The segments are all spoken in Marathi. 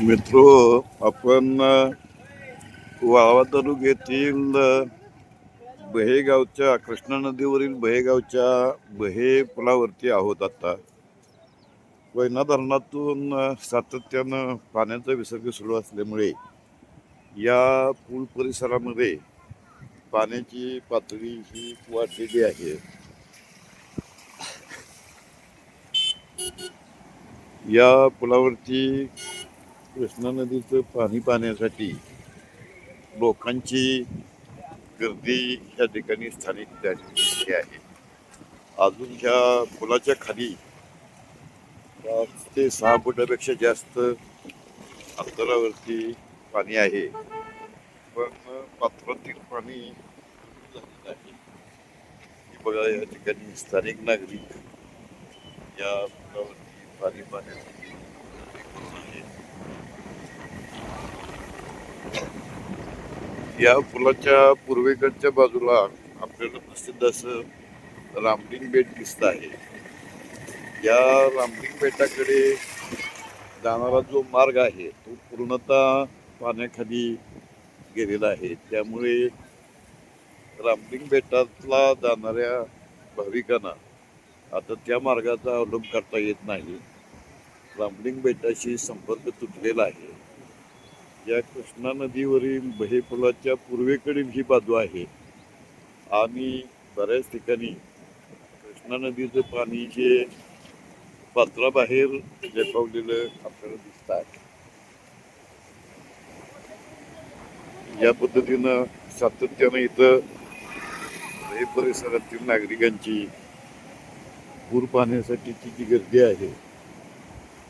मित्रो आपण अ, वाळवा तालुक्यातील बहेगावच्या कृष्णा नदीवरील बहेगावच्या बहे पुलावरती आहोत आता. वैना धरणातून सातत्यानं पाण्याचा विसर्ग सुरू असल्यामुळे या पूल परिसरामध्ये पाण्याची पातळी ही वाढलेली आहे. या पुलावरती कृष्णा नदीचं पाणी पाहण्यासाठी लोकांची गर्दी या ठिकाणी स्थानिक झालेली आहे. अजून ह्या पुलाच्या खाली पाच ते सहा फुटापेक्षा जास्त अंतरावरती पाणी आहे. पण पात्रातील पाणी झालेलं आहे. हे बघा या ठिकाणी स्थानिक नागरिक या पुलावरती पाणी पाहण्यासाठी या पुलाच्या पूर्वेकडच्या बाजूला आपल्याला प्रसिद्ध असं रामलिंग बेट दिसत आहे. या रामलिंग बेटाकडे जाणारा जो मार्ग आहे तो पूर्णतः पाण्याखाली गेलेला आहे. त्यामुळे रामलिंग बेटातला जाणाऱ्या भाविकांना आता त्या मार्गाचा अवलंब करता येत नाही. रामलिंग बेटाशी संपर्क तुटलेला आहे. या कृष्णा नदीवरील बहे पुलाच्या पूर्वेकडील ही बाजू आहे. आणि बऱ्याच ठिकाणी कृष्णा नदीचं पाणी हे पात्राबाहेर झेपावलेलं आपल्याला दिसत आहे. या पद्धतीनं सातत्यानं इथं हे परिसरातील नागरिकांची पूर पाहण्यासाठीची जी गर्दी आहे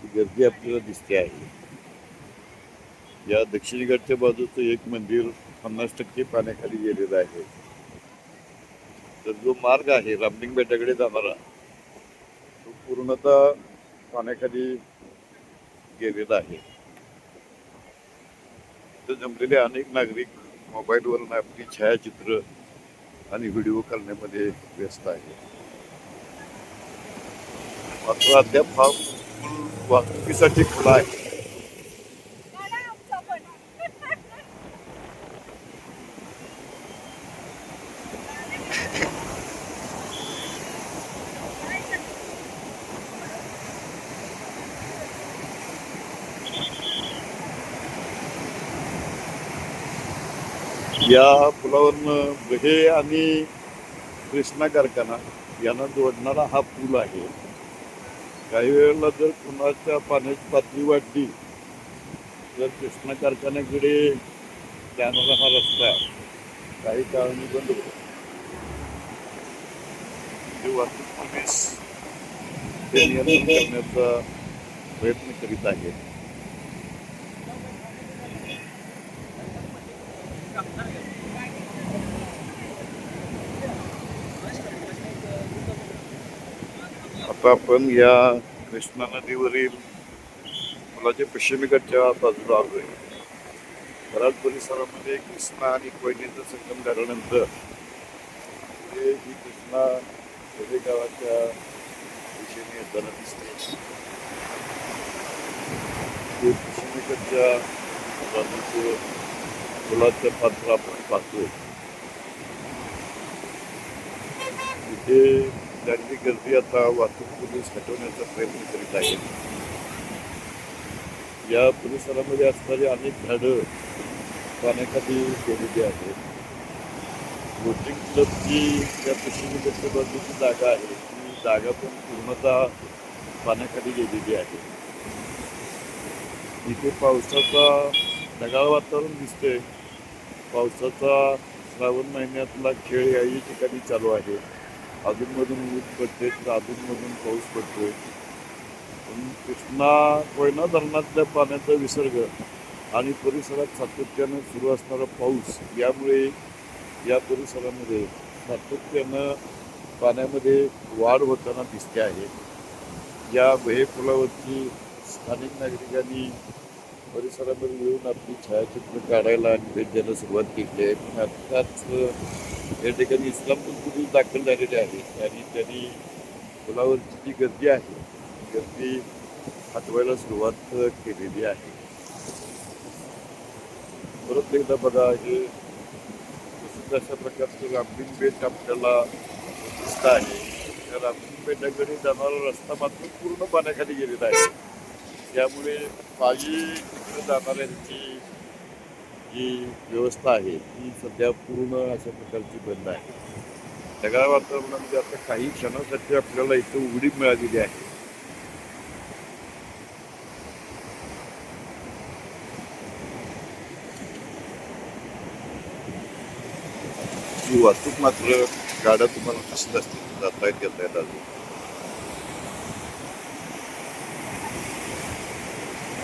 ती गर्दी आपल्याला दिसते आहे. या दक्षिणेकडच्या बाजूचं एक मंदिर पन्नास टक्के पाण्याखाली गेलेलं आहे. तर जो मार्ग आहे रामलिंग बेटाकडे जाणारा तो पूर्णतः पाण्याखाली गेलेला आहे. तर जमलेले अनेक नागरिक मोबाईलवरून आपली छायाचित्र आणि व्हिडिओ करण्यामध्ये व्यस्त आहे मात्र अद्याप हा वाहतुकीसाठी खुला आहे. या पुलावरनं बहे आणि कृष्णा कारखाना यांना जोडणारा हा पूल आहे. काही वेळेला जर कुणाच्या पाण्याची पातळी वाढली तर कृष्णा कारखान्याकडे जाणारा हा रस्ता काही काळाने बंद होतो. वाहतूक पोलीस ते नियंत्रण करण्याचा प्रयत्न करीत आहे. आता आपण या कृष्णा नदीवरील पुलाच्या पश्चिमेकडच्या बाजूला आलोय. बऱ्याच परिसरामध्ये कृष्णा आणि कोयनेचा संगम झाल्यानंतर पुढे ही कृष्णा वेगळे गावाच्या दिशेने येताना दिसते. ते पश्चिमेकडच्या बाजूचं पुलाचं पात्र आपण पाहतो तिथे त्यांची गर्दी आता वाहतूक पोलीस हटवण्याचा प्रयत्न करीत आहेत. या परिसरामध्ये असणारी अनेक झाडं पाण्याखाली गेलेली आहेत. बोटिंग क्लबची या पश्चिमेकडच्या बाजूची जागा आहे ती जागा पण पूर्णतः पाण्याखाली गेलेली आहे. इथे पावसाचा ढगाळ वातावरण दिसतंय. पावसाचा श्रावण महिन्यातला खेळ याही ठिकाणी चालू आहे. अधूनमधून ऊस पडते तर अधूनमधून पाऊस पडतोय. पण कृष्णा कोयना धरणातल्या पाण्याचा विसर्ग आणि परिसरात सातत्यानं सुरू असणारा पाऊस यामुळे या परिसरामध्ये सातत्यानं पाण्यामध्ये वाढ होताना दिसते आहे. या बहे पुलावरती स्थानिक नागरिकांनी परिसरामध्ये येऊन आपली छायाचित्र काढायला आणि भेट द्यायला सुरुवात केली आहे. पण आत्ताच या ठिकाणी इस्लामपूर पोलीस दाखल झालेले आहेत आणि त्यांनी पुलावरची जी गर्दी आहे गर्दी हटवायला सुरुवात केलेली आहे. परत एकदा बघा हे तसंच अशा प्रकारचं रामलिंग बेट आपल्याला दिसत आहे. त्या रामलिंग बेटाकडे जाणारा रस्ता मात्र पूर्ण पाण्याखाली गेलेला आहे. त्यामुळे पायी तिकडे जाणाऱ्यांची जी व्यवस्था आहे ती सध्या पूर्ण अशा प्रकारची बंद आहे. सगळ्या वातावरणामध्ये म्हणजे आता काही क्षणासाठी आपल्याला इथं उघडी मिळालेली आहे. ही वाहतूक मात्र गाड्या तुम्हाला कसं असतील जाता येत येता येत अजून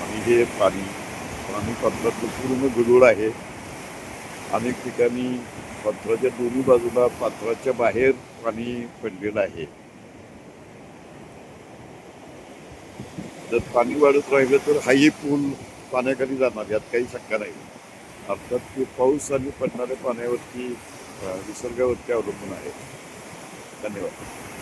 आणि हे पाणी पाणी पात्रातलं पूर्ण गडूळ आहे. अनेक ठिकाणी पात्राच्या दोन्ही बाजूला पात्राच्या बाहेर पाणी पडलेलं आहे. जर पाणी वाढत राहिलं तर हाही पूल पाण्याखाली जाणार यात काही शंका नाही. अर्थात ते पाऊस आणि पडणाऱ्या पाण्यावरती निसर्गावरती अवलंबून आहे. धन्यवाद.